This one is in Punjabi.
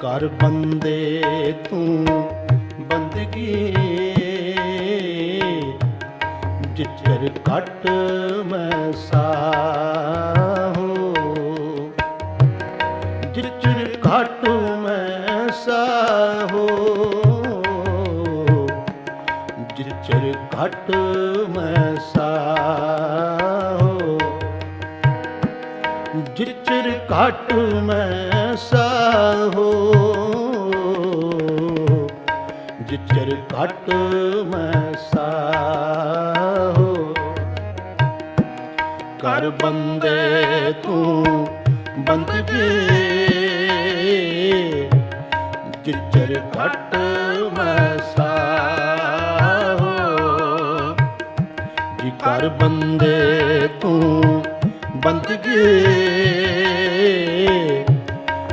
ਕਰ ਬੰਦੇ ਤੂੰ, ਬੰਦਗੀ। ਜਿਚਰ ਘਟ ਮੈਂ ਸਾਹੋ, ਜਿਚਰ ਘਟ ਮੈਂ ਸਾਹੋ, ਜਿਚਰ ਘਟ ਮੈਂ ਸਾਹੋ, ਜਿਚਰ ਘਟ ਮੈਂ ਸਾਹੋ। ਜਿਚਰ ਘਟ ਮੈਂ ਸਾਹੋ। ਕਰ ਬੰਦੇ ਤੂੰ ਬੰਦਗੀ ਜਿਚਰ ਘਟ ਮੈਂ ਸਾਹੋ। ਜੀ ਕਰ ਬੰਦੇ ਤੂੰ ਬੰਦਗੀ